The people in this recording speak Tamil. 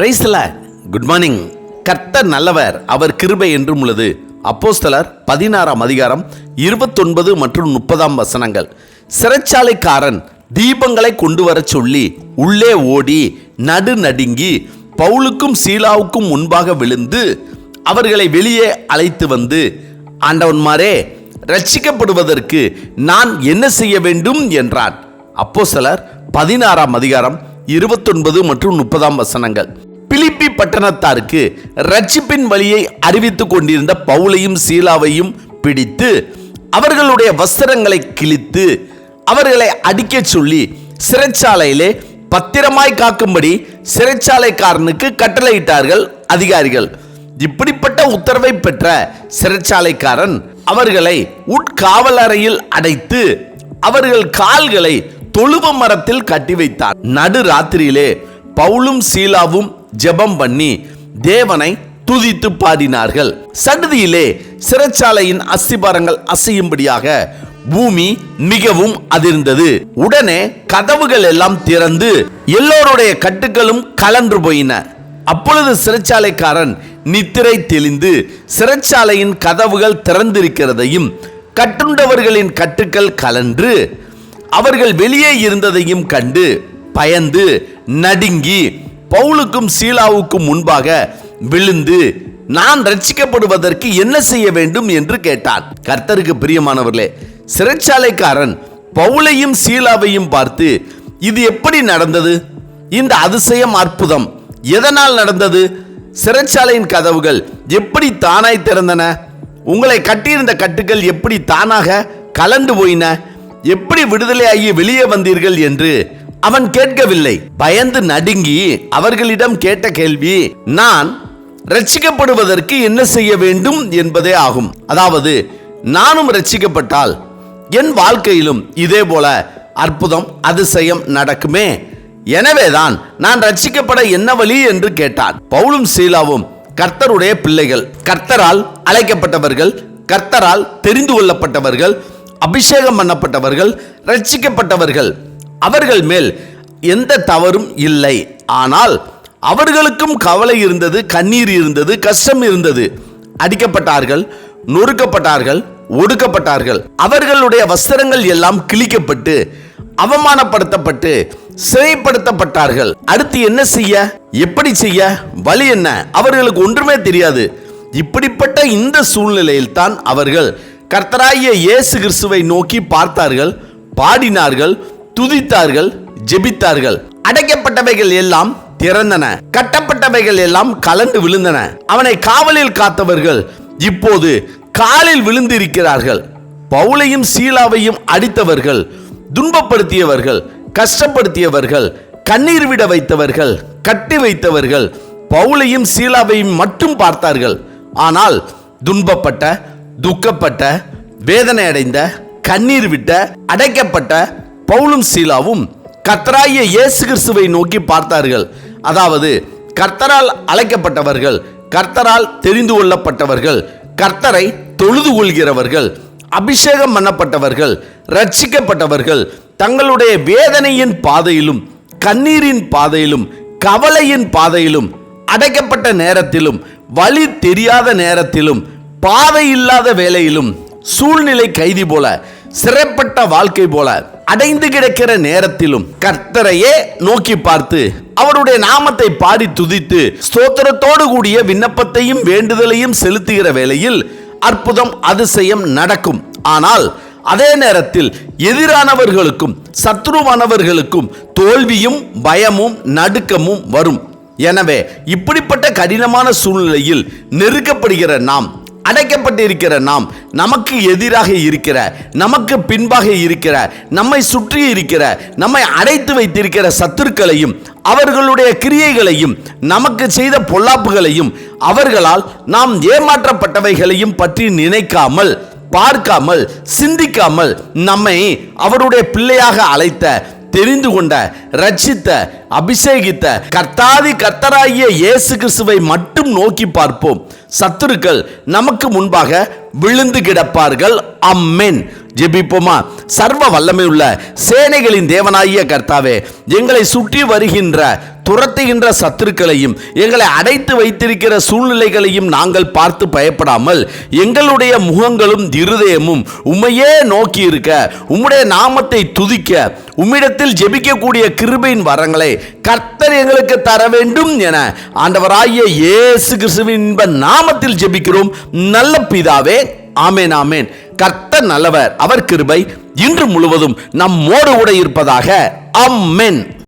பிரைஸ்ல குட் மார்னிங் கர்த்தர் நல்லவர் அவர் கிருபை என்றும் உள்ளது. அப்போஸ்தலர் பதினாறாம் அதிகாரம் இருபத்தொன்பது மற்றும் முப்பதாம் வசனங்கள். சிறைச்சாலைக்காரன் தீபங்களை கொண்டு வரச் சொல்லி உள்ளே ஓடி நடு நடுங்கி பவுலுக்கும் சீலாவுக்கும் முன்பாக விழுந்து அவர்களை வெளியே அழைத்து வந்து ஆண்டவன்மாரே ரட்சிக்கப்படுவதற்கு நான் என்ன செய்ய வேண்டும்? என்றான். சிலர் பதினாறாம் அதிகாரம் இருபத்தொன்பது மற்றும் முப்பதாம் வசனங்கள். பட்டணத்தாருக்கு ரட்சிப்பின் வழியை அறிவித்துக் கொண்டிருந்த பவுலையும் சீலாவையும் பிடித்து அவர்களுடைய வஸ்திரங்களை கிழித்து அவர்களை அடிக்கச் சொல்லி சிறைச்சாலையிலே பத்திரமாய் காக்கும்படி சிறைச்சாலைக்காரனுக்கு கட்டளையிட்டார்கள் அதிகாரிகள். இப்படிப்பட்ட உத்தரவை பெற்ற சிறைச்சாலைக்காரன் அவர்களை உட்காவலறையில் அடைத்து அவர்கள் கால்களை தொழுவ மரத்தில் கட்டி வைத்தார் நடு ராத்திரியிலே பவுலும் சீலாவும் ஜெபம் பண்ணி தேவனை துதித்து பாடினார்கள். சன்னதியிலே சிறைச்சாலையின் அஸ்திபாரங்கள் அசையும்படியாக பூமி மிகவும் அதிர்ந்தது. உடனே கதவுகள் எல்லாம் திறந்து எல்லோருடைய கட்டுகளும் கலன்று போயின. அப்பொழுது சிறைச்சாலைக்காரன் நித்திரை தெளிந்து சிறைச்சாலையின் கதவுகள் திறந்திருக்கிறதையும் கட்டுண்டவர்களின் கட்டுக்கள் கலன்று அவர்கள் வெளியே இருந்ததையும் கண்டு பயந்து நடுங்கி பவுலுக்கும் சீலாவுக்கும் முன்பாக விழுந்து நான் ரட்சிக்கப்படுவதற்கு என்ன செய்ய வேண்டும்? என்று கேட்டான். கர்த்தருக்கு பிரியமானவர்களே சிறைச்சாலைக்காரன் பவுலையும் சீலாவையும் பார்த்து இது எப்படி நடந்தது? இந்த அதிசயம் அற்புதம் எதனால் நடந்தது? சிறைச்சாலையின் கதவுகள் எப்படி தானாய் திறந்தன? உங்களை கட்டியிருந்த கட்டுகள் எப்படி தானாக கலந்து போயின? எப்படி விடுதலையாகி வெளியே வந்தீர்கள்? என்று அவன் கேட்கவில்லை. பயந்து நடுங்கி அவர்களிடம் கேட்ட கேள்வி நான் ரட்சிக்கப்படுவதற்கு என்ன செய்ய வேண்டும் என்பதே ஆகும். அதாவது நானும் ரட்சிக்கப்பட்டால் என் வாழ்க்கையிலும் இதே போல அற்புதம் அதிசயம் நடக்குமே. எனவேதான் நான் ரட்சிக்கப்பட என்ன வழி? என்று கேட்டான். பவுலும் சீலாவும் கர்த்தருடைய பிள்ளைகள் கர்த்தரால் அழைக்கப்பட்டவர்கள் கர்த்தரால் தெரிந்து கொள்ளப்பட்டவர்கள் அபிஷேகம் பண்ணப்பட்டவர்கள் ரட்சிக்கப்பட்டவர்கள் அவர்கள் மேல் எந்த தவறும் இல்லை. ஆனால் அவர்களுக்கும் கவலை இருந்தது கண்ணீர் இருந்தது கஷ்டம் இருந்தது. அடிக்கப்பட்டார்கள் நொறுக்கப்பட்டார்கள் ஒடுக்கப்பட்டார்கள். அவர்களுடைய வஸ்திரங்கள் எல்லாம் கிழிக்கப்பட்டு அவமானப்படுத்தப்பட்டு சிறைப்படுத்தப்பட்டார்கள். அடுத்து என்ன செய்ய? எப்படி செய்ய? வழி என்ன? அவர்களுக்கு ஒன்றுமே தெரியாது. இப்படிப்பட்ட இந்த சூழ்நிலையில் தான் அவர்கள் கர்த்தராகிய இயேசு கிறிஸ்துவை நோக்கி பார்த்தார்கள் பாடினார்கள் துதித்தார்கள் ஜெபித்தார்கள். அடைக்கப்பட்டவைகள் எல்லாம் திறந்தன. கட்டப்பட்டவைகள் எல்லாம் கலந்து விழுந்தன. அவனை காவலில் காத்தவர்கள் இப்போது காலில் விழுந்திருக்கிறார்கள். பவுலையும் சீலாவையும் அடித்தவர்கள் துன்பப்படுத்தியவர்கள் கஷ்டப்படுத்தியவர்கள் கண்ணீர் விட வைத்தவர்கள் கட்டி வைத்தவர்கள் பவுலையும் சீலாவையும் மட்டும் பார்த்தார்கள். ஆனால் துன்பப்பட்ட துக்கப்பட்ட வேதனை அடைந்த கண்ணீர் விட்ட அடைக்கப்பட்ட பவுலும் சீலாவும் கத்தராய இயேசு கிறிஸ்துவை நோக்கி பார்த்தார்கள். அதாவது கர்த்தரால் அழைக்கப்பட்டவர்கள் கர்த்தரால் தெரிந்து கொள்ளப்பட்டவர்கள் கர்த்தரை தொழுது கொள்கிறவர்கள் அபிஷேகம் பண்ணப்பட்டவர்கள் ரட்சிக்கப்பட்டவர்கள் தங்களுடைய வேதனையின் பாதையிலும் கண்ணீரின் பாதையிலும் கவலையின் பாதையிலும் அடைக்கப்பட்ட நேரத்திலும் வழி தெரியாத நேரத்திலும் பாதை இல்லாத வேலையிலும் சூழ்நிலை கைதி போல சிறைப்பட்ட வாழ்க்கை போல அடைந்து கிடக்கிற நேரத்திலும் கர்த்தரையே நோக்கி பார்த்து அவருடைய நாமத்தை பாடி துதித்து ஸ்தோத்திரத்தோடு கூடிய விண்ணப்பத்தையும் வேண்டுதலையும் செலுத்துகிற வேளையில் அற்புதம் அதிசயம் நடக்கும். ஆனால் அதே நேரத்தில் எதிரானவர்களுக்கும் சத்ருவானவர்களுக்கும் தோல்வியும் பயமும் நடுக்கமும் வரும். எனவே இப்படிப்பட்ட கடினமான சூழ்நிலையில் நெருக்கப்படுகிற நாம் அடைக்கப்பட்டிருக்கிற நாம் நமக்கு எதிராக இருக்கிற நமக்கு பின்பாக இருக்கிற நம்மை சுற்றி இருக்கிற நம்மை அடைத்து வைத்திருக்கிற சத்துருக்களையும் அவர்களுடைய கிரியைகளையும் நமக்கு செய்த பொல்லாப்புகளையும் அவர்களால் நாம் ஏமாற்றப்பட்டவைகளையும் பற்றி நினைக்காமல் பார்க்காமல் சிந்திக்காமல் நம்மை அவருடைய பிள்ளையாக அழைத்த தெரிந்து கொண்ட ரட்சித்த அபிஷேகித்த கர்த்தாதி கர்த்தராகிய இயேசு கிறிஸ்துவை மட்டும் நோக்கி பார்ப்போம். சத்துருக்கள் நமக்கு முன்பாக விழுந்து கிடப்பார்கள். அம்மேன். ஜெபிப்போமா? சர்வ வல்லமை உள்ள சேனைகளின் தேவனாகிய கர்த்தாவே எங்களை சுற்றி வருகின்ற துரத்துகின்ற சத்துருக்களையும் எங்களை அடைத்து வைத்திருக்கிற சூழ்நிலைகளையும் நாங்கள் பார்த்து பயப்படாமல் எங்களுடைய முகங்களும் இருதயமும் உம்மையே நோக்கி இருக்க உம்முடைய நாமத்தை துதிக்க உம்மிடத்தில் ஜெபிக்கக்கூடிய கிருபையின் வரங்களை கர்த்தர் எங்களுக்கு தர வேண்டும் என ஆண்டவராகிய இயேசு கிறிஸ்துவின் இன்ப நாமத்தில் ஜெபிக்கிறோம். நல்ல பிதாவே ஆமேன் ஆமேன். கர்த்த நல்லவர் அவர் கிருபை இன்று முழுவதும் நம்மோடு கூட இருப்பதாக. அம்மேன்